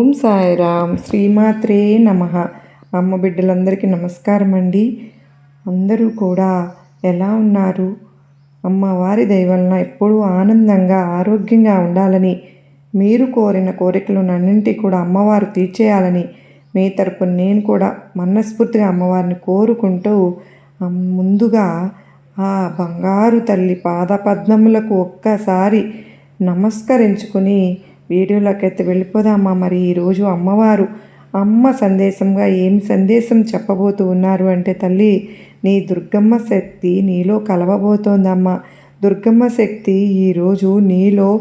ఓం సాయిరామ్. శ్రీమాత్రే నమ. అమ్మ బిడ్డలందరికీ నమస్కారం అండి. అందరూ కూడా ఎలా ఉన్నారు? అమ్మవారి దయవలన ఎప్పుడూ ఆనందంగా ఆరోగ్యంగా ఉండాలని మీరు కోరిన కోరికలన్నింటి కూడా అమ్మవారు తీర్చేయాలని మీ తరపున నేను కూడా మనస్ఫూర్తిగా అమ్మవారిని కోరుకుంటూ ముందుగా ఆ బంగారు తల్లి పాదపద్మములకు ఒక్కసారి నమస్కరించుకుని వీడియోలోకి అయితే వెళ్ళిపోదామా మరి? ఈరోజు అమ్మవారు అమ్మ సందేశంగా ఏం సందేశం చెప్పబోతూ ఉన్నారు అంటే తల్లి నీ దుర్గమ్మ శక్తి నీలో కలవబోతోందమ్మా. దుర్గమ్మ శక్తి ఈరోజు నీలో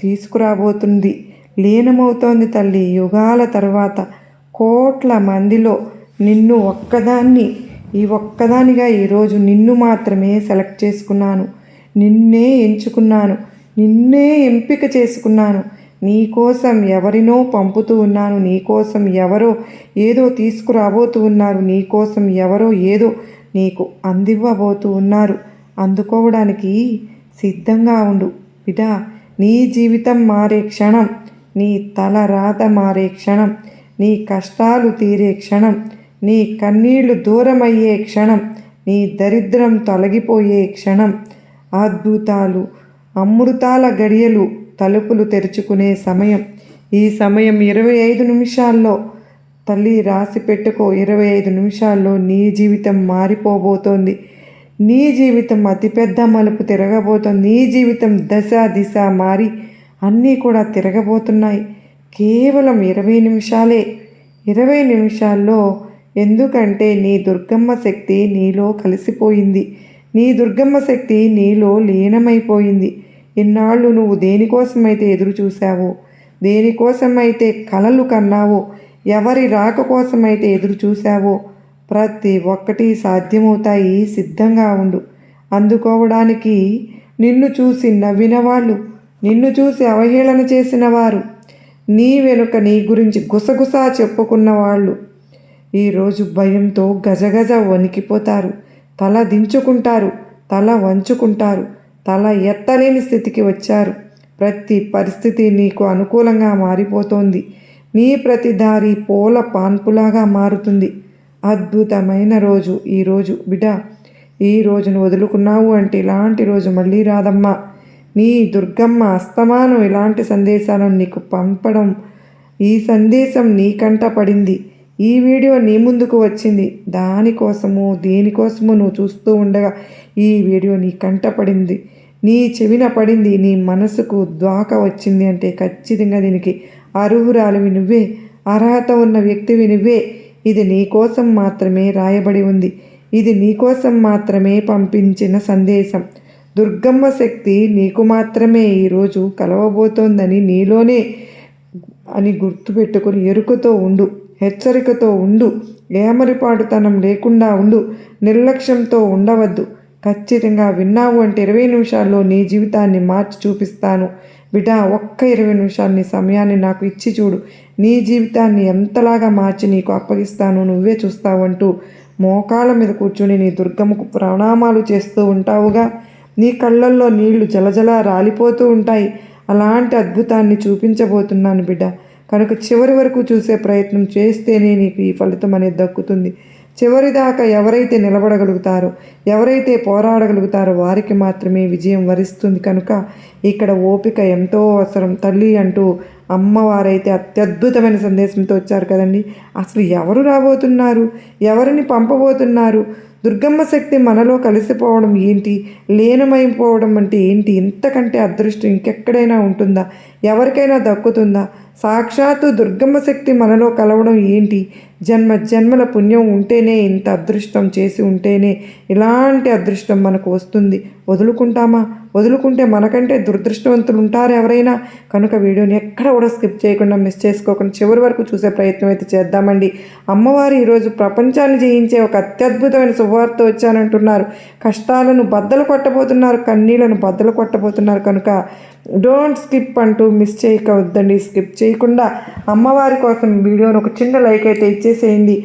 తీసుకురాబోతుంది. లీనమవుతోంది తల్లి. యుగాల తర్వాత కోట్ల మందిలో నిన్ను ఒక్కదాన్ని ఈ ఒక్కదానిగా ఈరోజు నిన్ను మాత్రమే సెలెక్ట్ చేసుకున్నాను. నిన్నే ఎంచుకున్నాను. నిన్నే ఎంపిక చేసుకున్నాను. నీకోసం ఎవరినో పంపుతూ ఉన్నాను నీకోసం ఎవరో ఏదో తీసుకురాబోతూ ఉన్నారు నీకోసం ఎవరో ఏదో నీకు అందివ్వబోతూ ఉన్నారు. అందుకోవడానికి సిద్ధంగా ఉండు. బిడా నీ జీవితం మారే క్షణం నీ తల రాత మారే క్షణం నీ కష్టాలు తీరే క్షణం నీ కన్నీళ్ళు దూరమయ్యే క్షణం నీ దరిద్రం తొలగిపోయే క్షణం. అద్భుతాలు అమృతాల గడియలు తలుపులు తెరుచుకునే సమయం. ఈ సమయం ఇరవై ఐదు నిమిషాల్లో. తల్లి రాసి పెట్టుకో ఇరవై ఐదు నిమిషాల్లో నీ జీవితం మారిపోబోతోంది. నీ జీవితం అతిపెద్ద మలుపు తిరగబోతోంది. నీ జీవితం దశ దిశ మారి అన్నీ కూడా తిరగబోతున్నాయి. కేవలం ఇరవై నిమిషాలే. ఇరవై నిమిషాల్లో ఎందుకంటే నీ దుర్గమ్మ శక్తి నీలో కలిసిపోయింది. నీ దుర్గమ్మ శక్తి నీలో లీనమైపోయింది. ఇన్నాళ్ళు నువ్వు దేనికోసమైతే ఎదురు చూశావో దేనికోసమైతే కలలు కన్నావో ఎవరి రాక కోసమైతే ఎదురు చూశావో ప్రతి ఒక్కటి సాధ్యమవుతాయి సిద్ధంగా ఉండు. అందుకోవడానికి నిన్ను చూసి నవ్విన వాళ్ళు నిన్ను చూసి అవహేళన చేసిన వారు నీ వెనుక నీ గురించి గుసగుసా చెప్పుకున్న వాళ్ళు ఈరోజు భయంతో గజగజ వణికిపోతారు తల దించుకుంటారు తల వంచుకుంటారు. తల ఎత్తలేని స్థితికి వచ్చారు. ప్రతి పరిస్థితి నీకు అనుకూలంగా మారిపోతోంది. నీ ప్రతి దారి పూల పాన్పులాగా మారుతుంది. అద్భుతమైన రోజు ఈరోజు బిడ్డ ఈ రోజును వదులుకున్నావు అంటే ఇలాంటి రోజు మళ్ళీ రాదమ్మా. నీ దుర్గమ్మ అస్తమానం ఇలాంటి సందేశాలను నీకు పంపడం ఈ సందేశం నీకంట పడింది. ఈ వీడియో నీ ముందుకు వచ్చింది. దానికోసము దేనికోసము నువ్వు చూస్తూ ఉండగా ఈ వీడియో నీ కంట పడింది. నీ చెవిన పడింది నీ మనసుకు ద్వాక వచ్చింది అంటే ఖచ్చితంగా దీనికి అర్హురాలివి నువ్వే అర్హత ఉన్న వ్యక్తివి నువ్వే. ఇది నీ కోసం మాత్రమే రాయబడి ఉంది. ఇది నీకోసం మాత్రమే పంపించిన సందేశం. దుర్గమ్మ శక్తి నీకు మాత్రమే ఈరోజు కలవబోతోందని నీలోనే అని గుర్తుపెట్టుకుని ఎరుకతో ఉండు హెచ్చరికతో ఉండు. ఏమరిపాటుతనం లేకుండా ఉండు నిర్లక్ష్యంతో ఉండవద్దు. ఖచ్చితంగా విన్నావు అంటే ఇరవై నిమిషాల్లో నీ జీవితాన్ని మార్చి చూపిస్తాను. బిడ్డ ఒక్క ఇరవై నిమిషాలు నీ సమయాన్ని నాకు ఇచ్చి చూడు. నీ జీవితాన్ని ఎంతలాగా మార్చి నీకు అప్పగిస్తాను నువ్వే చూస్తావు అంటూ మోకాళ్ళ మీద కూర్చుని నీ దుర్గమ్మకు ప్రణామాలు చేస్తూ ఉంటావుగా. నీ కళ్ళల్లో నీళ్ళు జలజల రాలిపోతూ ఉంటాయి. అలాంటి అద్భుతాన్ని చూపించబోతున్నాను బిడ్డ. కనుక చివరి వరకు చూసే ప్రయత్నం చేస్తేనే నీకు ఈ ఫలితం అనేది దక్కుతుంది. చివరిదాకా ఎవరైతే నిలబడగలుగుతారో ఎవరైతే పోరాడగలుగుతారో వారికి మాత్రమే విజయం వరిస్తుంది కనుక ఇక్కడ ఓపిక ఎంతో అవసరం. తల్లి అంటూ అమ్మవారైతే అత్యద్భుతమైన సందేశంతో వచ్చారు కదండి. అసలు ఎవరు రాబోతున్నారు? ఎవరిని పంపబోతున్నారు? దుర్గమ్మ శక్తి మనలో కలిసిపోవడం ఏంటి? లీనమైపోవడం అంటే ఏంటి? ఇంతకంటే అదృష్టం ఇంకెక్కడైనా ఉంటుందా? ఎవరికైనా దక్కుతుందా? సాక్షాత్తు దుర్గమ్మ శక్తి మనలో కలవడం ఏంటి? జన్మ జన్మల పుణ్యం ఉంటేనే ఇంత అదృష్టం చేసి ఉంటేనే ఇలాంటి అదృష్టం మనకు వస్తుంది. వదులుకుంటామా? వదులుకుంటే మనకంటే దురదృష్టవంతులు ఉంటారు ఎవరైనా. కనుక వీడియోని ఎక్కడ కూడా స్కిప్ చేయకుండా మిస్ చేసుకోకుండా చివరి వరకు చూసే ప్రయత్నం అయితే చేద్దామండి. అమ్మవారు ఈరోజు ప్రపంచాన్ని జయించే ఒక అత్యద్భుతమైన శుభవార్త వచ్చానంటున్నారు. కష్టాలను బద్దలు కొట్టబోతున్నారు కన్నీళ్ళను బద్దలు కొట్టబోతున్నారు కనుక డోంట్ స్కిప్ అంటూ మిస్ చేయకవద్దండి. స్కిప్ చేయకుండా అమ్మవారి కోసం వీడియోని ఒక చిన్న లైక్ అయితే ఇచ్చి ఇచ్చేసేయండి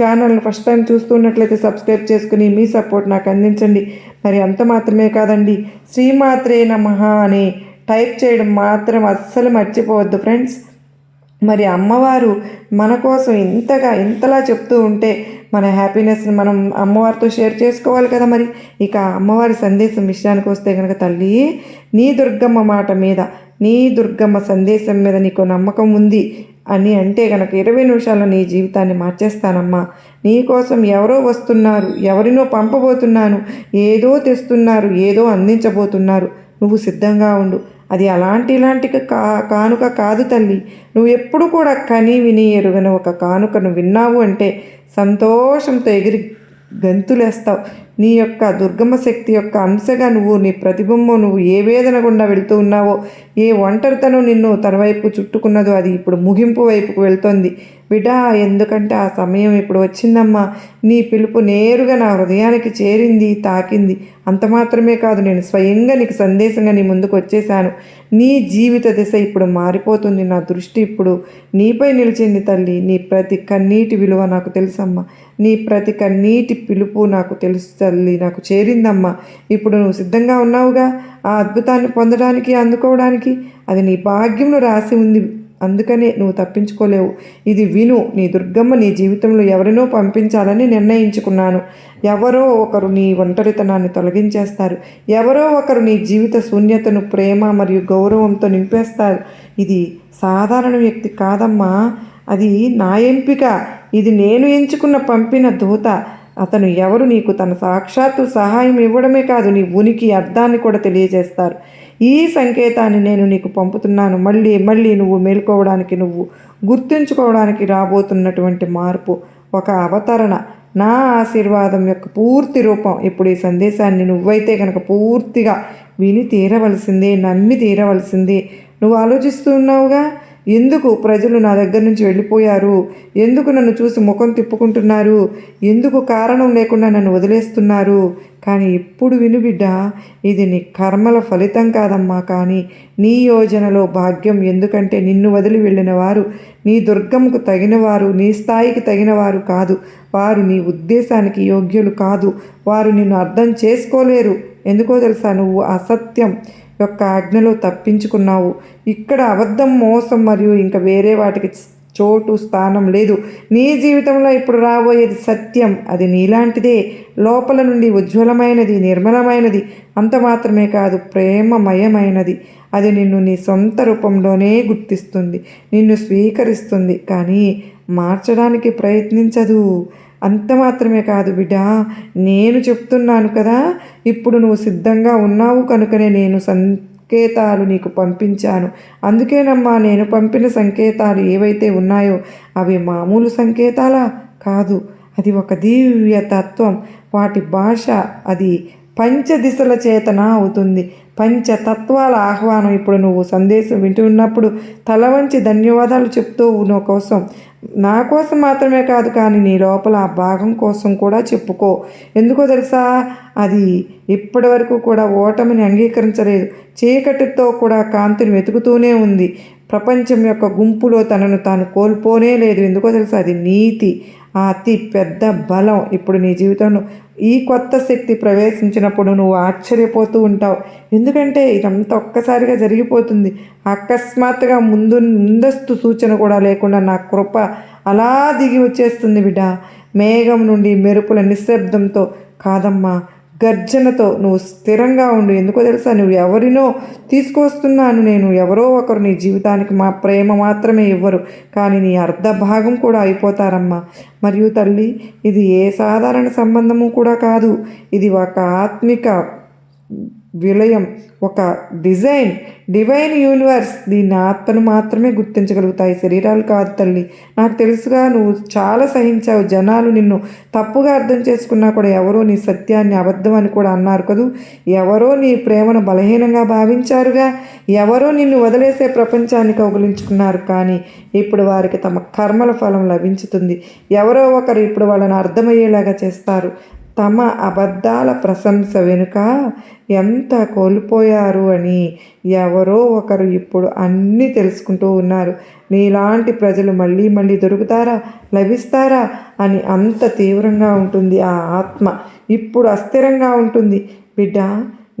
ఛానల్ని ఫస్ట్ టైం చూస్తున్నట్లయితే సబ్స్క్రైబ్ చేసుకుని మీ సపోర్ట్ నాకు అందించండి. మరి అంత మాత్రమే కాదండి. శ్రీమాత్రే నమః అని టైప్ చేయడం మాత్రం అస్సలు మర్చిపోవద్దు ఫ్రెండ్స్. మరి అమ్మవారు మన కోసం ఇంతగా ఇంతలా చెప్తూ ఉంటే మన హ్యాపీనెస్ని మనం అమ్మవారితో షేర్ చేసుకోవాలి కదా మరి. ఇక అమ్మవారి సందేశం విషయానికి వస్తే కనుక తల్లి నీ దుర్గమ్మ మాట మీద నీ దుర్గమ్మ సందేశం మీద నీకు నమ్మకం ఉంది అని అంటే గనక ఇరవై నిమిషాల్లో నీ జీవితాన్ని మార్చేస్తానమ్మా. నీకోసం ఎవరో వస్తున్నారు ఎవరినో పంపబోతున్నాను ఏదో తెస్తున్నారు ఏదో అందించబోతున్నారు. నువ్వు సిద్ధంగా ఉండు. అది అలాంటి ఇలాంటి కా కానుక కాదు తల్లి. నువ్వు ఎప్పుడు కూడా కని విని ఎరుగని ఒక కానుకను విన్నావు అంటే సంతోషంతో ఎగిరి గంతులేస్తావు. నీ యొక్క దుర్గమ శక్తి యొక్క అంశగా నువ్వు నీ ప్రతిబింబం నువ్వు ఏ వేదన గుండా వెళ్తూ ఉన్నావో ఏ ఒంటరితనం నిన్ను తన వైపు చుట్టుకున్నదో అది ఇప్పుడు ముగింపు వైపుకు వెళ్తోంది. బిడ్డ ఎందుకంటే ఆ సమయం ఇప్పుడు వచ్చిందమ్మా. నీ పిలుపు నేరుగా నా హృదయానికి చేరింది తాకింది. అంత మాత్రమే కాదు నేను స్వయంగా నీకు సందేశంగా నీ ముందుకు వచ్చేసాను నీ జీవిత దిశ ఇప్పుడు మారిపోతుంది. నా దృష్టి ఇప్పుడు నీపై నిలిచింది తల్లి. నీ ప్రతి కన్నీటి విలువ నాకు తెలుసమ్మా. నీ ప్రతి కన్నీటి పిలుపు నాకు తెలుసు తల్లి నాకు చేరిందమ్మా. ఇప్పుడు నువ్వు సిద్ధంగా ఉన్నావుగా. ఆ అద్భుతాన్ని పొందడానికి అందుకోవడానికి అది నీ భాగ్యంలో రాసి ఉంది. అందుకనే నువ్వు తప్పించుకోలేవు. ఇది విను నీ దుర్గమ్మ నీ జీవితంలో ఎవరినో పంపించాలని నిర్ణయించుకున్నాను. ఎవరో ఒకరు నీ ఒంటరితనాన్ని తొలగించేస్తారు. ఎవరో ఒకరు నీ జీవిత శూన్యతను ప్రేమ మరియు గౌరవంతో నింపేస్తారు. ఇది సాధారణ వ్యక్తి కాదమ్మా. అది నా ఎంపిక. ఇది నేను ఎంచుకున్న పంపిన దూత అతను ఎవరు నీకు తన సాక్షాత్తు సహాయం ఇవ్వడమే కాదు నీ ఉనికి అర్థాన్ని కూడా తెలియజేస్తారు. ఈ సంకేతాన్ని నేను నీకు పంపుతున్నాను. మళ్ళీ మళ్ళీ నువ్వు మేల్కోవడానికి నువ్వు గుర్తుంచుకోవడానికి రాబోతున్నటువంటి మార్పు ఒక అవతరణ. నా ఆశీర్వాదం యొక్క పూర్తి రూపం ఇప్పుడు ఈ సందేశాన్ని నువ్వైతే కనుక పూర్తిగా విని తీరవలసిందే నమ్మి తీరవలసిందే. నువ్వు ఆలోచిస్తున్నావుగా ఎందుకు ప్రజలు నా దగ్గర నుంచి వెళ్ళిపోయారు? ఎందుకు నన్ను చూసి ముఖం తిప్పుకుంటున్నారు? ఎందుకు కారణం లేకుండా నన్ను వదిలేస్తున్నారు? కానీ ఇప్పుడు విను బిడ్డ ఇది నీ కర్మల ఫలితం కాదమ్మా. కానీ నీ యోజనలో భాగ్యం ఎందుకంటే నిన్ను వదిలి వెళ్ళిన వారు నీ దుర్గంకు తగినవారు నీ స్థాయికి తగినవారు కాదు. వారు నీ ఉద్దేశానికి యోగ్యులు కాదు. వారు నిన్ను అర్థం చేసుకోలేరు. ఎందుకో తెలుసా? నువ్వు అసత్యం. యొక్క ఆజ్ఞలో తప్పించుకున్నావు. ఇక్కడ అబద్ధం మోసం మరియు ఇంకా వేరే వాటికి చోటు స్థానం లేదు. నీ జీవితంలో ఇప్పుడు రాబోయేది సత్యం. అది నీలాంటిదే. లోపల నుండి ఉజ్వలమైనది నిర్మలమైనది. అంత మాత్రమే కాదు ప్రేమమయమైనది. అది నిన్ను నీ సొంత రూపంలోనే గుర్తిస్తుంది. నిన్ను స్వీకరిస్తుంది. కానీ మార్చడానికి ప్రయత్నించదు. అంత మాత్రమే కాదు బిడ్డ. నేను చెప్తున్నాను కదా ఇప్పుడు నువ్వు సిద్ధంగా ఉన్నావు కనుకనే నేను సంకేతాలు నీకు పంపించాను. అందుకేనమ్మా నేను పంపిన సంకేతాలు ఏవైతే ఉన్నాయో అవి మామూలు సంకేతాలా? కాదు. అది ఒక దివ్య తత్వం వాటి భాష అది పంచదిశల చేతన అవుతుంది. పంచతత్వాల ఆహ్వానం. ఇప్పుడు నువ్వు సందేశం వింటున్నప్పుడు తల వంచి ధన్యవాదాలు చెప్తూ నువ్వు కోసం నా కోసం మాత్రమే కాదు కానీ నీ లోపల ఆ భాగం కోసం కూడా చెప్పుకో. ఎందుకో తెలుసా? అది ఇప్పటి వరకు కూడా ఓటమిని అంగీకరించలేదు. చీకటితో కూడా కాంతిని వెతుకుతూనే ఉంది. ప్రపంచం యొక్క గుంపులో తనను తాను కోల్పోనే లేదు. ఎందుకో తెలుసా? అది నీతి. ఆ అతి పెద్ద బలం. ఇప్పుడు నీ జీవితంలో ఈ కొత్త శక్తి ప్రవేశించినప్పుడు నువ్వు ఆశ్చర్యపోతూ ఉంటావు. ఎందుకంటే ఇదంతా ఒక్కసారిగా జరిగిపోతుంది. అకస్మాత్తుగా ముందు ముందస్తు సూచన కూడా లేకుండా నా కృప అలా దిగి వచ్చేస్తుంది బిడ్డ. మేఘం నుండి మెరుపుల నిశ్శబ్దంతో కాదమ్మా గర్జనతో నువ్వు స్థిరంగా ఉండు. ఎందుకో తెలుసా? నువ్వు ఎవరినో తీసుకొస్తున్నాను నేను. ఎవరో ఒకరు నీ జీవితానికి మా ప్రేమ మాత్రమే ఇవ్వరు. కానీ నీ అర్ధ భాగం కూడా అయిపోతారమ్మా. మరియు తల్లి ఇది ఏ సాధారణ సంబంధము కూడా కాదు. ఇది ఒక ఆత్మిక విలయం ఒక డిజైన్ డివైన్ యూనివర్స్ దీన్ని ఆత్మను మాత్రమే గుర్తించగలుగుతాయి. శరీరాలు కాదు తల్లి. నాకు తెలుసుగా నువ్వు చాలా సహించావు. జనాలు నిన్ను తప్పుగా అర్థం చేసుకున్నా కూడా ఎవరో నీ సత్యాన్ని అబద్ధం అని కూడా అన్నారు కదూ. ఎవరో నీ ప్రేమను బలహీనంగా భావించారుగా. ఎవరో నిన్ను వదిలేసే ప్రపంచాన్ని కౌగులించుకున్నారు. కానీ ఇప్పుడు వారికి తమ కర్మల ఫలం లభించుతుంది. ఎవరో ఒకరు ఇప్పుడు వాళ్ళని అర్థమయ్యేలాగా చేస్తారు. తమ అబద్ధాల ప్రశంస వెనుక ఎంత కోల్పోయారు అని ఎవరో ఒకరు ఇప్పుడు అన్నీ తెలుసుకుంటూ ఉన్నారు. నీలాంటి ప్రజలు మళ్ళీ మళ్ళీ దొరుకుతారా? లభిస్తారా? అని అంత తీవ్రంగా ఉంటుంది ఆ ఆత్మ. ఇప్పుడు అస్థిరంగా ఉంటుంది. బిడ్డ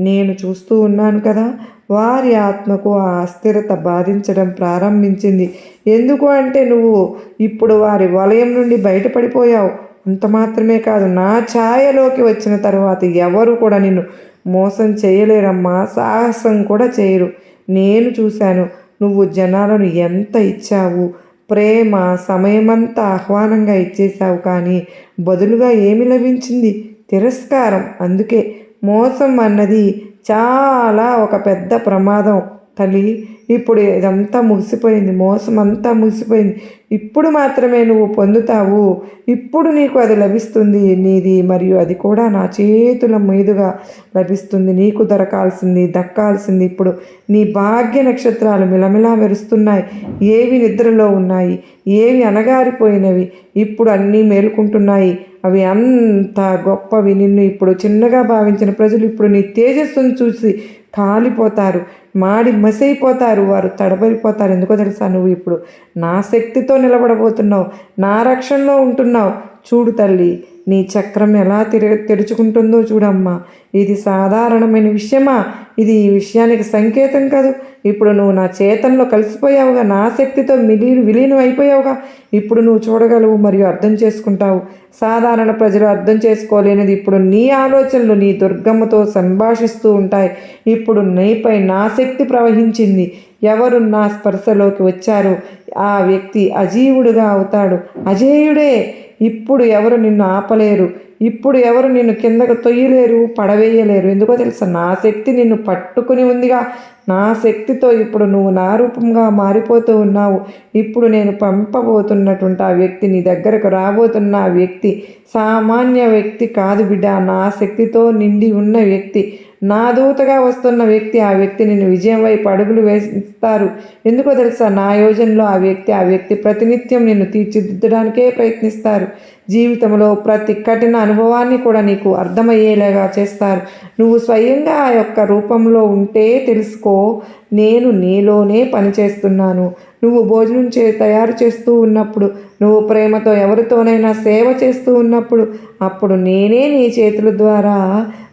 నేను చూస్తూ ఉన్నాను కదా. వారి ఆత్మకు ఆ అస్థిరత బాధించడం ప్రారంభించింది. ఎందుకు అంటే నువ్వు ఇప్పుడు వారి వలయం నుండి బయటపడిపోయావు. అంత మాత్రమే కాదు నా ఛాయలోకి వచ్చిన తర్వాత ఎవరు కూడా నిన్ను మోసం చేయలేరమ్మా సాహసం కూడా చేయరు. నేను చూశాను నువ్వు జనాలను ఎంత ఇచ్చావు? ప్రేమ సమయమంతా ఆహ్వానంగా ఇచ్చేశావు కానీ బదులుగా ఏమి లభించింది? తిరస్కారం. అందుకే మోసం అన్నది చాలా ఒక పెద్ద ప్రమాదం తల్లి. ఇప్పుడు ఇదంతా ముగిసిపోయింది మోసం అంతా ముగిసిపోయింది. ఇప్పుడు మాత్రమే నువ్వు పొందుతావు. ఇప్పుడు నీకు అది లభిస్తుంది నీది మరియు అది కూడా నా చేతుల మీదుగా లభిస్తుంది. నీకు దొరకాల్సింది దక్కాల్సింది ఇప్పుడు. నీ భాగ్య నక్షత్రాలు మిలమిలా మెరుస్తున్నాయి. ఏవి నిద్రలో ఉన్నాయి? ఏవి అనగారిపోయినవి ఇప్పుడు అన్నీ మేలుకుంటున్నాయి. అవి అంత గొప్పవి. నిన్ను ఇప్పుడు చిన్నగా భావించిన ప్రజలు ఇప్పుడు నీ తేజస్సును చూసి కాలిపోతారు మాడి మసైపోతారు వారు తడబడిపోతారు. ఎందుకో తెలుసా నువ్వు ఇప్పుడు? నా శక్తితో నిలబడబోతున్నావు నా రక్షణలో ఉంటున్నావు. చూడు తల్లి నీ చక్రం ఎలా తెర తెరుచుకుంటుందో చూడమ్మా. ఇది సాధారణమైన విషయమా? ఇది ఈ విషయానికి సంకేతం కాదు. ఇప్పుడు నువ్వు నా చేతనలో కలిసిపోయావుగా నా శక్తితో మిలీ విలీనం అయిపోయావుగా. ఇప్పుడు నువ్వు చూడగలవు మరియు అర్థం చేసుకుంటావు. సాధారణ ప్రజలు అర్థం చేసుకోలేనిది ఇప్పుడు నీ ఆలోచనలు నీ దుర్గమ్మతో సంభాషిస్తూ ఉంటాయి. ఇప్పుడు నీపై నా శక్తి ప్రవహించింది. ఎవరు నా స్పర్శలోకి వచ్చారో ఆ వ్యక్తి అజీవుడుగా అవుతాడు. అజేయుడే ఇప్పుడు ఎవరు నిన్ను ఆపలేరు? ఇప్పుడు ఎవరు నిన్ను కిందకు తొయ్యలేరు పడవేయలేరు? ఎందుకో తెలుసా? నా శక్తి నిన్ను పట్టుకుని ఉందిగా. నా శక్తితో ఇప్పుడు నువ్వు నా రూపంగా మారిపోతూ ఉన్నావు. ఇప్పుడు నేను పంపబోతున్నటువంటి ఆ వ్యక్తి నీ దగ్గరకు రాబోతున్న ఆ వ్యక్తి సామాన్య వ్యక్తి కాదు బిడ్డ. నా శక్తితో నిండి ఉన్న వ్యక్తి నా దూతగా వస్తున్న వ్యక్తి ఆ వ్యక్తి నిన్ను విజయం వైపు అడుగులు వేస్తారు. ఎందుకో తెలుసా? నా యోజనలో ఆ వ్యక్తి ఆ వ్యక్తి ప్రతినిత్యం నిన్ను తీర్చిదిద్దడానికే ప్రయత్నిస్తారు. జీవితంలో ప్రతి కఠిన అనుభవాన్ని కూడా నీకు అర్థమయ్యేలాగా చేస్తారు. నువ్వు స్వయంగా ఆ యొక్క రూపంలో ఉంటే తెలుసుకో నేను నీలోనే పనిచేస్తున్నాను. నువ్వు భోజనం చే తయారు చేస్తూ ఉన్నప్పుడు నువ్వు ప్రేమతో ఎవరితోనైనా సేవ చేస్తూ ఉన్నప్పుడు అప్పుడు నేనే నీ చేతుల ద్వారా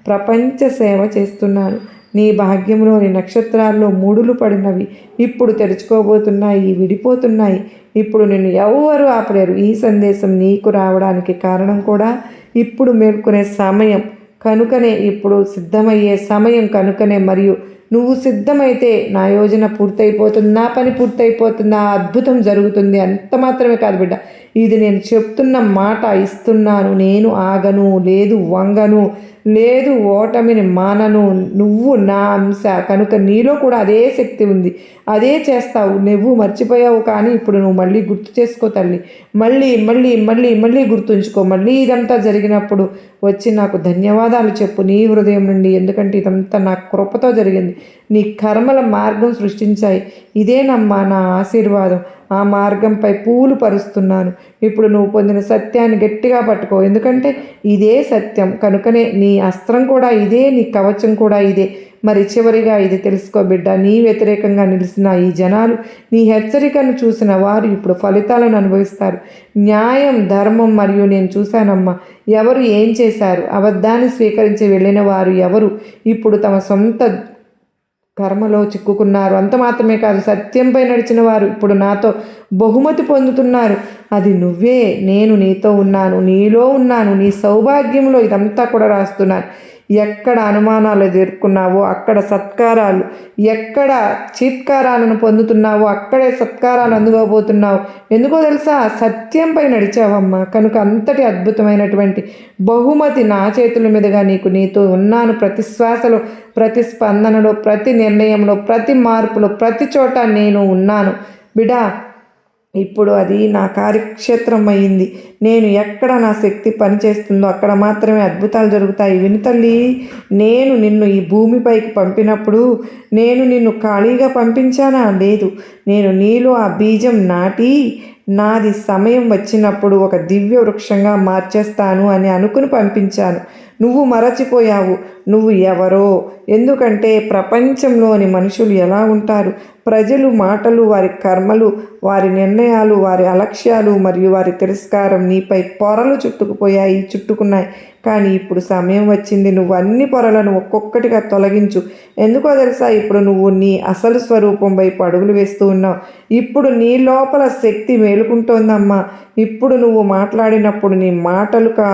ప్రపంచ సేవ చేస్తున్నాను. నీ భాగ్యంలోని నక్షత్రాల్లో మూడులు పడినవి ఇప్పుడు తెరుచుకోబోతున్నాయి విడిపోతున్నాయి. ఇప్పుడు నిన్ను ఎవరు ఆపలేరు. ఈ సందేశం నీకు రావడానికి కారణం కూడా ఇప్పుడు మేల్కొనే సమయం కనుకనే ఇప్పుడు సిద్ధమయ్యే సమయం కనుకనే మరియు నువ్వు సిద్ధమైతే నా యోజన పూర్తయిపోతుంది నా పని పూర్తయిపోతుంది నా అద్భుతం జరుగుతుంది అంత మాత్రమే కాదు బిడ్డ. ఇది నేను చెప్తున్న మాట ఇస్తున్నాను నేను ఆగను లేదు వంగను లేదు ఓటమిని మానను నువ్వు నా అంశ. కనుక నీలో కూడా అదే శక్తి ఉంది. అదే చేస్తావు. నువ్వు మర్చిపోయావు కానీ ఇప్పుడు నువ్వు మళ్ళీ గుర్తు చేసుకో తల్లి. మళ్ళీ మళ్ళీ మళ్ళీ మళ్ళీ గుర్తుంచుకో. మళ్ళీ ఇదంతా జరిగినప్పుడు వచ్చి నాకు ధన్యవాదాలు చెప్పు నీ హృదయం నుండి. ఎందుకంటే ఇదంతా నా కృపతో జరిగింది. నీ కర్మల మార్గం సృష్టించాయి. ఇదేనమ్మా నా ఆశీర్వాదం. ఆ మార్గంపై పూలు పరుస్తున్నాను. ఇప్పుడు నువ్వు పొందిన సత్యాన్ని గట్టిగా పట్టుకో. ఎందుకంటే ఇదే సత్యం. కనుకనే నీ అస్త్రం కూడా ఇదే నీ కవచం కూడా ఇదే. మరి చివరిగా ఇది తెలుసుకో బిడ్డ నీ వ్యతిరేకంగా నిలిచిన ఈ జనాలు నీ హెచ్చరికను చూసిన వారు ఇప్పుడు ఫలితాలను అనుభవిస్తారు. న్యాయం ధర్మం మరియు నేను చూశానమ్మా ఎవరు ఏం చేశారు? అబద్ధాన్ని స్వీకరించి వెళ్ళిన వారు ఎవరు? ఇప్పుడు తమ సొంత కర్మలో చిక్కుకున్నారు. అంత మాత్రమే కాదు సత్యంపై నడిచిన వారు ఇప్పుడు నాతో బహుమతి పొందుతున్నారు. అది నువ్వే నేను నీతో ఉన్నాను నీలో ఉన్నాను నీ సౌభాగ్యంలో ఇదంతా కూడా రాస్తున్నాను. ఎక్కడ అనుమానాలు ఎదుర్కొన్నావో అక్కడ సత్కారాలు ఎక్కడ చీత్కారాలను పొందుతున్నావో అక్కడే సత్కారాలు అందుకోబోతున్నావు. ఎందుకో తెలుసా? సత్యంపై నడిచావమ్మా. కనుక అంతటి అద్భుతమైనటువంటి బహుమతి నా చేతుల మీదుగా నీకు నీతో ఉన్నాను. ప్రతి శ్వాసలో ప్రతి స్పందనలో ప్రతి నిర్ణయంలో ప్రతి మార్పులో ప్రతి చోట నేను ఉన్నాను. బిడా ఇప్పుడు అది నా కార్యక్షేత్రం అయింది నేను ఎక్కడ నా శక్తి పనిచేస్తుందో అక్కడ మాత్రమే అద్భుతాలు జరుగుతాయి. వినుతల్లి నేను నిన్ను ఈ భూమిపైకి పంపినప్పుడు నేను నిన్ను ఖాళీగా పంపించానా? లేదు. నేను నీలో ఆ బీజం నాటి నాది సమయం వచ్చినప్పుడు ఒక దివ్య వృక్షంగా మార్చేస్తాను అని అనుకుని పంపించాను. నువ్వు మరచిపోయావు. నువ్వు ఎవరో? ఎందుకంటే ప్రపంచంలోని మనుషులు ఎలా ఉంటారు? ప్రజలు మాటలు వారి కర్మలు వారి నిర్ణయాలు వారి అలక్ష్యాలు మరియు వారి తిరస్కారం నీపై పొరలు చుట్టుకుపోయాయి చుట్టుకున్నాయి. కానీ ఇప్పుడు సమయం వచ్చింది నువ్వు అన్ని పొరలను ఒక్కొక్కటిగా తొలగించు. ఎందుకో తెలుసా? ఇప్పుడు నువ్వు నీ అసలు స్వరూపం వైపు అడుగులు వేస్తూ ఉన్నావు. ఇప్పుడు నీ లోపల శక్తి మేలుకుంటోందమ్మా. ఇప్పుడు నువ్వు మాట్లాడినప్పుడు నీ మాటలు కా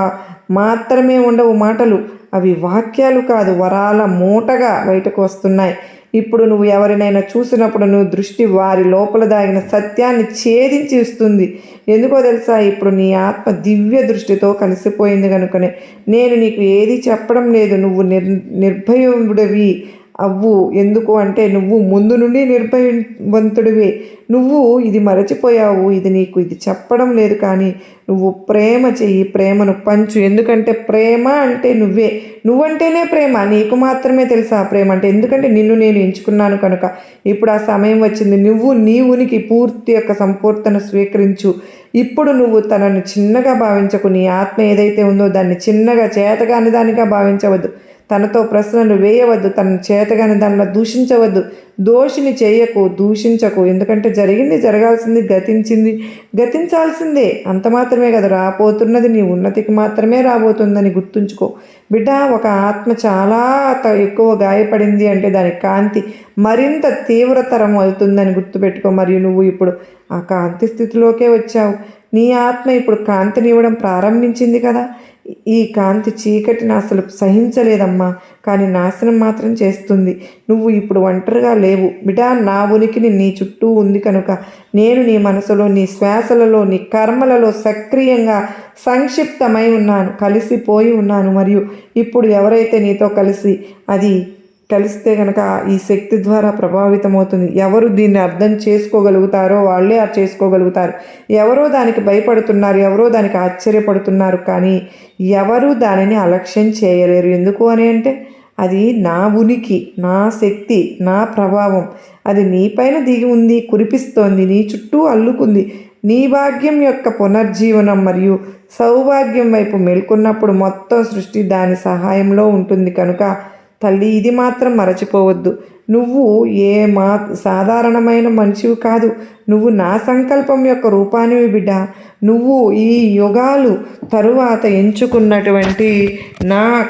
మాత్రమే ఉండవు మాటలు. అవి వాక్యాలు కాదు వరాల మూటగా బయటకు వస్తున్నాయి. ఇప్పుడు నువ్వు ఎవరినైనా చూసినప్పుడు నువ్వు దృష్టి వారి లోపల దాగిన సత్యాన్ని ఛేదించి ఇస్తుంది. ఎందుకో తెలుసా? ఇప్పుడు నీ ఆత్మ దివ్య దృష్టితో కలిసిపోయింది కనుకనే. నేను నీకు ఏది చెప్పడం లేదు. నువ్వు నిర్ నిర్భయుడివి. అవ్వు. ఎందుకు అంటే నువ్వు ముందు నుండి నిర్భయవంతుడివి. నువ్వు ఇది మరచిపోయావు. ఇది నీకు ఇది చెప్పడం లేదు కానీ నువ్వు ప్రేమ చెయ్యి. ప్రేమను పంచు. ఎందుకంటే ప్రేమ అంటే నువ్వే. నువ్వంటేనే ప్రేమ. నీకు మాత్రమే తెలుసా ఆ ప్రేమ అంటే. ఎందుకంటే నిన్ను నేను ఎంచుకున్నాను కనుక. ఇప్పుడు ఆ సమయం వచ్చింది. నువ్వు నీ ఉనికి పూర్తి యొక్క సంపూర్తన స్వీకరించు. ఇప్పుడు నువ్వు తనను చిన్నగా భావించకు. నీ ఆత్మ ఏదైతే ఉందో దాన్ని చిన్నగా చేతగాని దానిగా భావించవద్దు. తనతో ప్రశ్నలు వేయవద్దు తన చేతగాని దానిలో దూషించవద్దు. దోషిని చేయకు దూషించకు. ఎందుకంటే జరిగింది జరగాల్సింది గతించింది గతించాల్సిందే. అంత మాత్రమే కదా రాబోతున్నది నీ ఉన్నతికి మాత్రమే రాబోతుందని గుర్తుంచుకో. బిడ్డ ఒక ఆత్మ చాలా త- ఎక్కువ గాయపడింది అంటే దాని కాంతి మరింత తీవ్రతరం అవుతుందని గుర్తుపెట్టుకో. మరియు నువ్వు ఇప్పుడు ఆ కాంతి స్థితిలోకే వచ్చావు. నీ ఆత్మ ఇప్పుడు కాంతినివ్వడం ప్రారంభించింది కదా. ఈ కాంతి చీకటిని అసలు సహించలేదమ్మా కానీ నాశనం మాత్రం చేస్తుంది. నువ్వు ఇప్పుడు ఒంటరిగా లేవు. బిడా నా ఉనికిని నీ చుట్టూ ఉంది కనుక నేను నీ మనసులో నీ శ్వాసలలో నీ కర్మలలో సక్రియంగా సంక్షిప్తమై ఉన్నాను కలిసిపోయి ఉన్నాను. మరియు ఇప్పుడు ఎవరైతే నీతో కలిసి అది కలిస్తే కనుక ఈ శక్తి ద్వారా ప్రభావితమవుతుంది. ఎవరు దీన్ని అర్థం చేసుకోగలుగుతారో వాళ్ళే అది చేసుకోగలుగుతారు. ఎవరో దానికి భయపడుతున్నారు ఎవరో దానికి ఆశ్చర్యపడుతున్నారు కానీ ఎవరు దానిని అలక్ష్యం చేయలేరు. ఎందుకు అని అంటే అది నా ఉనికి నా శక్తి నా ప్రభావం. అది నీపైన దిగి ఉంది కురిపిస్తోంది నీ చుట్టూ అల్లుకుంది. నీ భాగ్యం యొక్క పునర్జీవనం మరియు సౌభాగ్యం వైపు మేల్కొన్నప్పుడు మొత్తం సృష్టి దాని సహాయంలో ఉంటుంది. కనుక తల్లి ఇది మాత్రం మరచిపోవద్దు. నువ్వు ఏ మా సాధారణమైన మనిషివి కాదు. నువ్వు నా సంకల్పం యొక్క రూపానివి బిడ్డ. నువ్వు ఈ యుగాలు తరువాత ఎంచుకున్నటువంటి నా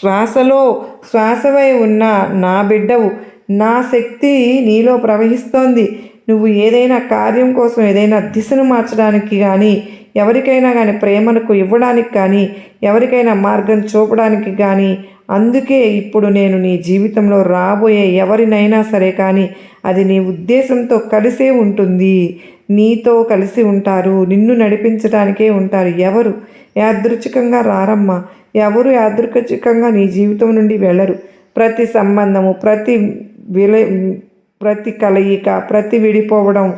శ్వాసలో శ్వాసవై ఉన్న నా బిడ్డవు. నా శక్తి నీలో ప్రవహిస్తోంది. నువ్వు ఏదైనా కార్యం కోసం ఏదైనా దిశను మార్చడానికి కానీ ఎవరికైనా కానీ ప్రేమకు ఇవ్వడానికి కానీ ఎవరికైనా మార్గం చూపడానికి కానీ అందుకే ఇప్పుడు నేను నీ జీవితంలో రాబోయే ఎవరినైనా సరే కానీ అది నీ ఉద్దేశంతో కలిసే ఉంటుంది. నీతో కలిసి ఉంటారు నిన్ను నడిపించడానికే ఉంటారు ఎవరు? యాదృచ్ఛికంగా రారమ్మా. ఎవరు యాదృచ్ఛికంగా నీ జీవితం నుండి వెళ్ళరు. ప్రతి సంబంధము ప్రతి విల ప్రతి కలయిక ప్రతి విడిపోవడం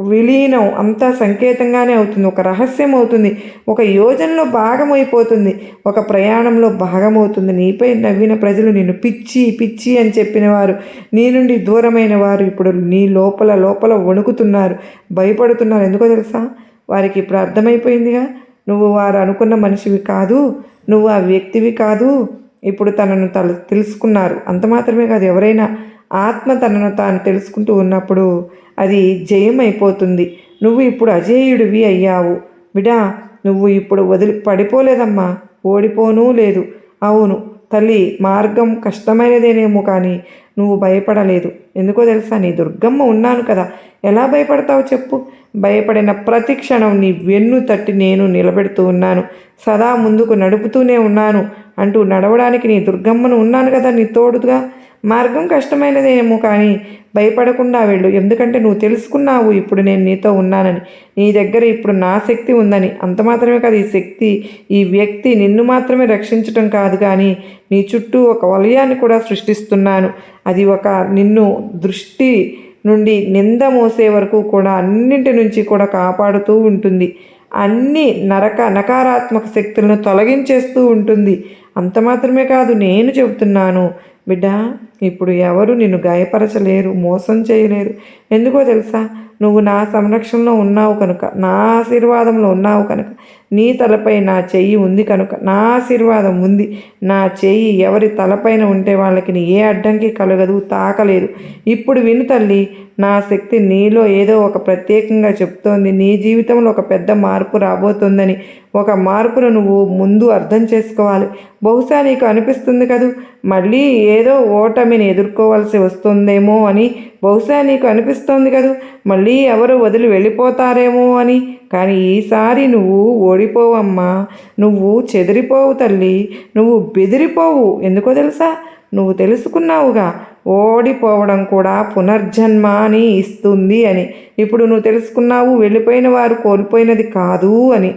విలీనం అంతా సంకేతంగానే అవుతుంది ఒక రహస్యం అవుతుంది ఒక యోజనలో భాగమైపోతుంది ఒక ప్రయాణంలో భాగమవుతుంది. నీపై నవ్విన ప్రజలు నిన్ను పిచ్చి పిచ్చి అని చెప్పిన వారు నీ నుండి దూరమైన వారు ఇప్పుడు నీ లోపల లోపల వణుకుతున్నారు భయపడుతున్నారు. ఎందుకో తెలుసా? వారికి ఇప్పుడు అర్థమైపోయిందిగా. నువ్వు వారు అనుకున్న మనిషివి కాదు నువ్వు ఆ వ్యక్తివి కాదు ఇప్పుడు తనను తల తెలుసుకున్నారు. అంత మాత్రమే కాదు ఎవరైనా ఆత్మ తనను తాను తెలుసుకుంటూ ఉన్నప్పుడు అది జయం అయిపోతుంది నువ్వు ఇప్పుడు అజేయుడివి అయ్యావు. బిడా నువ్వు ఇప్పుడు వదిలి పడిపోలేదమ్మా. ఓడిపోనూ లేదు. అవును తల్లి మార్గం కష్టమైనదేనేమో కానీ నువ్వు భయపడలేదు. ఎందుకో తెలుసా నీ దుర్గమ్మ ఉన్నాను కదా. ఎలా భయపడతావు చెప్పు? భయపడిన ప్రతి క్షణం నీ వెన్ను తట్టి నేను నిలబెడుతూ ఉన్నాను. సదా ముందుకు నడుపుతూనే ఉన్నాను అంటూ నడవడానికి నీ దుర్గమ్మను ఉన్నాను కదా నీ తోడుగా. మార్గం కష్టమైనదేమో కానీ భయపడకుండా వెళ్ళు. ఎందుకంటే నువ్వు తెలుసుకున్నావు ఇప్పుడు నేను నీతో ఉన్నానని. నీ దగ్గర ఇప్పుడు నా శక్తి ఉందని. అంత మాత్రమే కాదు ఈ శక్తి ఈ వ్యక్తి నిన్ను మాత్రమే రక్షించటం కాదు కానీ నీ చుట్టూ ఒక వలయాన్ని కూడా సృష్టిస్తున్నాను. అది ఒక నిన్ను దృష్టి నుండి నింద మోసే వరకు కూడా అన్నింటి నుంచి కూడా కాపాడుతూ ఉంటుంది. అన్ని నరక నకారాత్మక శక్తులను తొలగించేస్తూ ఉంటుంది. అంత మాత్రమే కాదు నేను చెబుతున్నాను. బిడ్డ ఇప్పుడు ఎవరు నిన్ను గాయపరచలేరు మోసం చేయలేరు. ఎందుకో తెలుసా? నువ్వు నా సంరక్షణలో ఉన్నావు కనుక నా ఆశీర్వాదంలో ఉన్నావు కనుక నీ తలపై నా చెయ్యి ఉంది కనుక నా ఆశీర్వాదం ఉంది. నా చెయ్యి ఎవరి తలపైన ఉంటే వాళ్ళకి ఏ అడ్డంకి కలగదు తాకలేదు. ఇప్పుడు విను తల్లి నా శక్తి నీలో ఏదో ఒక ప్రత్యేకంగా చెప్తోంది నీ జీవితంలో ఒక పెద్ద మార్పు రాబోతోందని ఒక మార్పును నువ్వు ముందు అర్థం చేసుకోవాలి. బహుశా నీకు అనిపిస్తుంది కదూ మళ్ళీ ఏదో ఓటమిని ఎదుర్కోవాల్సి వస్తుందేమో అని బహుశా నీకు అనిపిస్తోంది కదూ మళ్ళీ ఎవరు వదిలి వెళ్ళిపోతారేమో అని. కానీ ఈసారి నువ్వు ఓడిపోవమ్మా. నువ్వు చెదిరిపోవు తల్లి. నువ్వు బెదిరిపోవు. ఎందుకో తెలుసా? నువ్వు తెలుసుకున్నావుగా. ఓడిపోవడం కూడా పునర్జన్మాని ఇస్తుంది అని. ఇప్పుడు నువ్వు తెలుసుకున్నావు వెళ్ళిపోయిన వారు కోల్పోయినది కాదు అని.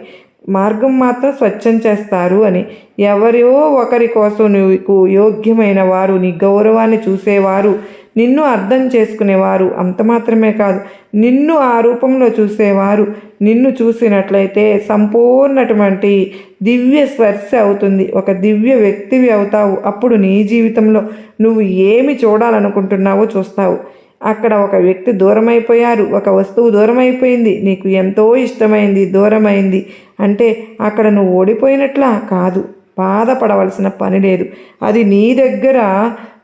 మార్గం మాత్రం స్వచ్ఛం చేస్తారు అని. ఎవరో ఒకరి కోసం నీకు యోగ్యమైన వారు నీ గౌరవాన్ని చూసేవారు. నిన్ను అర్థం చేసుకునేవారు అంత మాత్రమే కాదు. నిన్ను ఆ రూపంలో చూసేవారు. నిన్ను చూసినట్లయితే సంపూర్ణటువంటి దివ్య స్పర్శ అవుతుంది. ఒక దివ్య వ్యక్తివి అవుతావు. అప్పుడు నీ జీవితంలో నువ్వు ఏమి చూడాలనుకుంటున్నావో చూస్తావు. అక్కడ ఒక వ్యక్తి దూరమైపోయారు. ఒక వస్తువు దూరమైపోయింది. నీకు ఎంతో ఇష్టమైంది. దూరమైంది. అంటే అక్కడ నువ్వు ఓడిపోయినట్లా కాదు. బాధపడవలసిన పని లేదు. అది నీ దగ్గర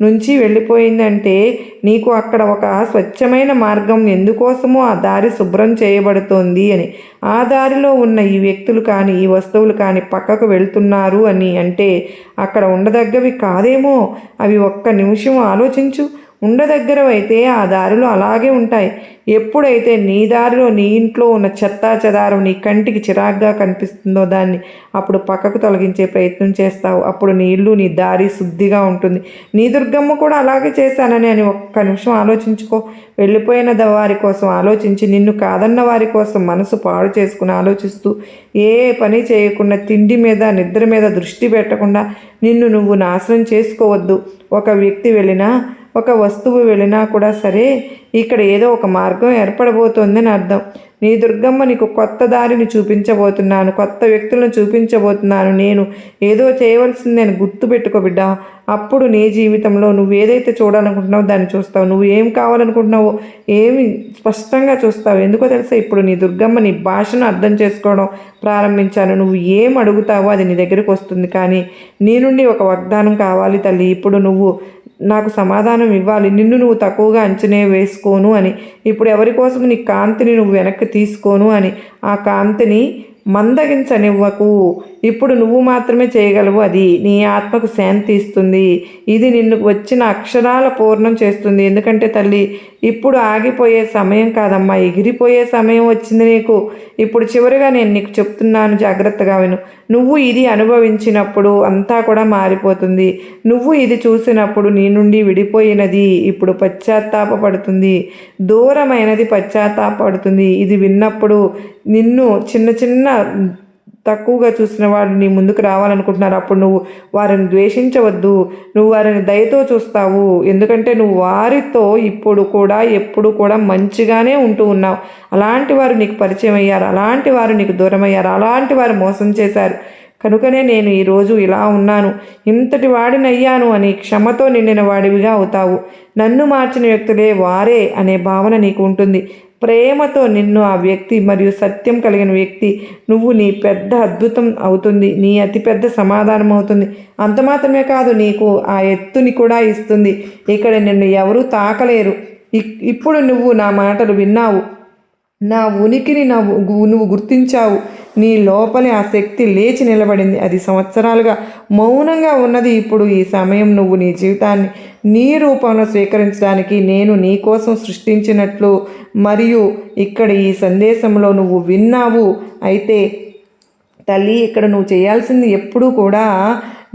నుంచి వెళ్ళిపోయిందంటే నీకు అక్కడ ఒక స్వచ్ఛమైన మార్గం ఎందుకోసమో ఆ దారి శుభ్రం చేయబడుతోంది అని. ఆ దారిలో ఉన్న ఈ వ్యక్తులు కానీ ఈ వస్తువులు కానీ పక్కకు వెళ్తున్నారు అని అంటే అక్కడ ఉండదగ్గవి కాదేమో? అవి ఒక్క నిమిషం ఆలోచించు. ఉండదగ్గరవైతే ఆ దారిలో అలాగే ఉంటాయి. ఎప్పుడైతే నీ దారిలో నీ ఇంట్లో ఉన్న చెత్తా చెదారం నీ కంటికి చిరాగ్గా కనిపిస్తుందో దాన్ని అప్పుడు పక్కకు తొలగించే ప్రయత్నం చేస్తావు. అప్పుడు నీ ఇల్లు నీ దారి శుద్ధిగా ఉంటుంది. నీ దుర్గమ్మ కూడా అలాగే చేశానని అని ఒక్క నిమిషం ఆలోచించుకో. వెళ్ళిపోయిన వారి కోసం ఆలోచించి నిన్ను కాదన్న వారి కోసం మనసు పాడు చేసుకుని ఆలోచిస్తూ ఏ పని చేయకుండా తిండి మీద నిద్ర మీద దృష్టి పెట్టకుండా నిన్ను నువ్వు నాశనం చేసుకోవద్దు. ఒక వ్యక్తి వెళ్ళినా ఒక వస్తువు వెళ్ళినా కూడా సరే ఇక్కడ ఏదో ఒక మార్గం ఏర్పడబోతోందని అర్థం. నీ దుర్గమ్మ నీకు కొత్త దారిని చూపించబోతున్నాను కొత్త వ్యక్తులను చూపించబోతున్నాను. నేను ఏదో చేయవలసిందని గుర్తుపెట్టుకో బిడ్డ. అప్పుడు నీ జీవితంలో నువ్వు ఏదైతే చూడాలనుకుంటున్నావో దాన్ని చూస్తావు. నువ్వు ఏం కావాలనుకుంటున్నావో ఏమి స్పష్టంగా చూస్తావు. ఎందుకో తెలుసా? ఇప్పుడు నీ దుర్గమ్మ నీ భాషను అర్థం చేసుకోవడం ప్రారంభించాను. నువ్వు ఏం అడుగుతావో అది నీ దగ్గరికి వస్తుంది. కానీ నీ నుండి ఒక వాగ్దానం కావాలి తల్లి. ఇప్పుడు నువ్వు నాకు సమాధానం ఇవ్వాలి. నిన్ను నువ్వు తక్కువగా అంచనే వేసుకోను అని. ఇప్పుడు ఎవరి కోసం నీ కాంతిని నువ్వు వెనక్కి తీసుకోను అని ఆ కాంతిని మందగించనివ్వకు. ఇప్పుడు నువ్వు మాత్రమే చేయగలవు అది. నీ ఆత్మకు శాంతి ఇస్తుంది. ఇది నిన్ను వచ్చిన అక్షరాల పూర్ణం చేస్తుంది. ఎందుకంటే తల్లి ఇప్పుడు ఆగిపోయే సమయం కాదమ్మా. ఎగిరిపోయే సమయం వచ్చింది నీకు. ఇప్పుడు చివరిగా నేను నీకు చెప్తున్నాను జాగ్రత్తగా విను. నువ్వు ఇది అనుభవించినప్పుడు అంతా కూడా మారిపోతుంది. నువ్వు ఇది చూసినప్పుడు నీ నుండి విడిపోయినది ఇప్పుడు పశ్చాత్తాపపడుతుంది. దూరమైనది పశ్చాత్తాపడుతుంది ఇది విన్నప్పుడు నిన్ను చిన్న చిన్న తక్కువగా చూసిన వాడు నీ ముందుకు రావాలనుకుంటున్నారు. అప్పుడు నువ్వు వారిని ద్వేషించవద్దు. నువ్వు వారిని దయతో చూస్తావు. ఎందుకంటే నువ్వు వారితో ఇప్పుడు కూడా ఎప్పుడు కూడా మంచిగానే ఉంటూ ఉన్నావు. అలాంటి వారు నీకు పరిచయం అయ్యారు. అలాంటి వారు నీకు దూరం అయ్యారు. అలాంటి వారు మోసం చేశారు. కనుకనే నేను ఈరోజు ఇలా ఉన్నాను. ఇంతటి వాడినయ్యాను అని క్షమతో నిండిన వాడివిగా అవుతావు. నన్ను మార్చిన వ్యక్తులే వారే అనే భావన నీకు ఉంటుంది. ప్రేమతో నిన్ను ఆ వ్యక్తి మరియు సత్యం కలిగిన వ్యక్తి నువ్వు నీ పెద్ద అద్భుతం అవుతుంది నీ అతిపెద్ద సమాధానం అవుతుంది. అంత మాత్రమే కాదు నీకు ఆ ఎత్తుని కూడా ఇస్తుంది. ఇక్కడ నిన్ను ఎవరూ తాకలేరు. ఇక్- ఇప్పుడు నువ్వు నా మాటలు విన్నావు. నా ఉనికిని నా నువ్వు గుర్తించావు. నీ లోపలి ఆ శక్తి లేచి నిలబడింది. అది సంవత్సరాలుగా మౌనంగా ఉన్నది. ఇప్పుడు ఈ సమయం నువ్వు నీ జీవితాన్ని నీ రూపంలో స్వీకరించడానికి నేను నీ కోసం సృష్టించినట్లు మరియు ఇక్కడ ఈ సందేశంలో నువ్వు విన్నావు. అయితే తల్లి ఇక్కడ నువ్వు చేయాల్సింది ఎప్పుడూ కూడా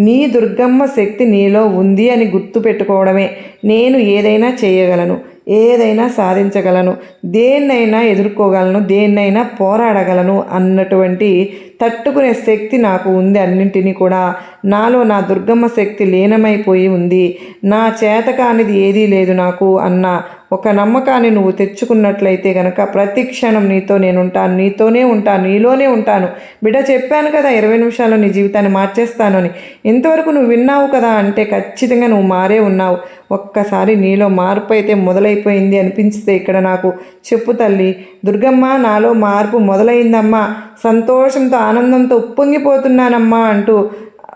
నీ దుర్గమ్మ శక్తి నీలో ఉంది అని గుర్తు పెట్టుకోవడమే నేను ఏదైనా చేయగలను. ఏదైనా సాధించగలను దేన్నైనా ఎదుర్కోగలను దేన్నైనా పోరాడగలను అన్నటువంటి తట్టుకునే శక్తి నాకు ఉంది అన్నింటినీ కూడా. నాలో నా దుర్గమ్మ శక్తి లీనమైపోయి ఉంది. నా చేత కానిది ఏదీ లేదు నాకు అన్న ఒక నమ్మకాన్ని నువ్వు తెచ్చుకున్నట్లయితే గనక ప్రతి క్షణం నీతో నేను ఉంటాను నీతోనే ఉంటాను నీలోనే ఉంటాను. బిడ్డ చెప్పాను కదా ఇరవై నిమిషాల్లో నీ జీవితాన్ని మార్చేస్తాను అని. ఇంతవరకు నువ్వు విన్నావు కదా అంటే ఖచ్చితంగా నువ్వు మారే ఉన్నావు. ఒక్కసారి నీలో మార్పు అయితే మొదలైపోయింది అనిపించితే ఇక్కడ నాకు చెప్పు తల్లి. దుర్గమ్మ నాలో మార్పు మొదలైందమ్మా. సంతోషంతో ఆనందంతో ఉప్పొంగిపోతున్నానమ్మా అంటూ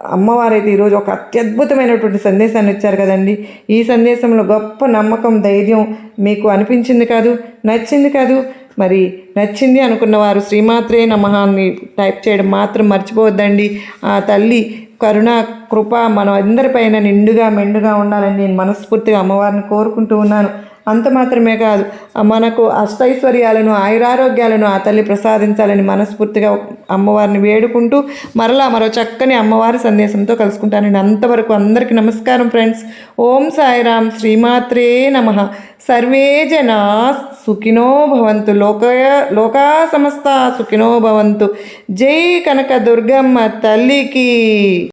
అమ్మవారైతే ఈరోజు ఒక అత్యద్భుతమైనటువంటి సందేశాన్ని ఇచ్చారు కదండి. ఈ సందేశంలో గొప్ప నమ్మకం ధైర్యం మీకు అనిపించింది కాదు నచ్చింది కాదు. మరి నచ్చింది అనుకున్న వారు శ్రీమాత్రే నమహాన్ని టైప్ చేయడం మాత్రం మర్చిపోవద్దండి. ఆ తల్లి కరుణ కృప మనం అందరిపైన నిండుగా మెండుగా ఉండాలని నేను మనస్ఫూర్తిగా అమ్మవారిని కోరుకుంటూ ఉన్నాను. అంత మాత్రమే కాదు. మనకు అష్టైశ్వర్యాలను ఆయురారోగ్యాలను ఆ తల్లి ప్రసాదించాలని మనస్ఫూర్తిగా అమ్మవారిని వేడుకుంటూ మరలా మరో చక్కని అమ్మవారి సందేశంతో కలుసుకుంటానండి అంతవరకు అందరికీ నమస్కారం ఫ్రెండ్స్. ఓం సాయిరామ్ శ్రీమాత్రే నమ. సర్వే జనా సుఖినో భవంతు. లోక లోకా సమస్త సుఖినో భవంతు. జై కనక దుర్గమ్మ తల్లికి.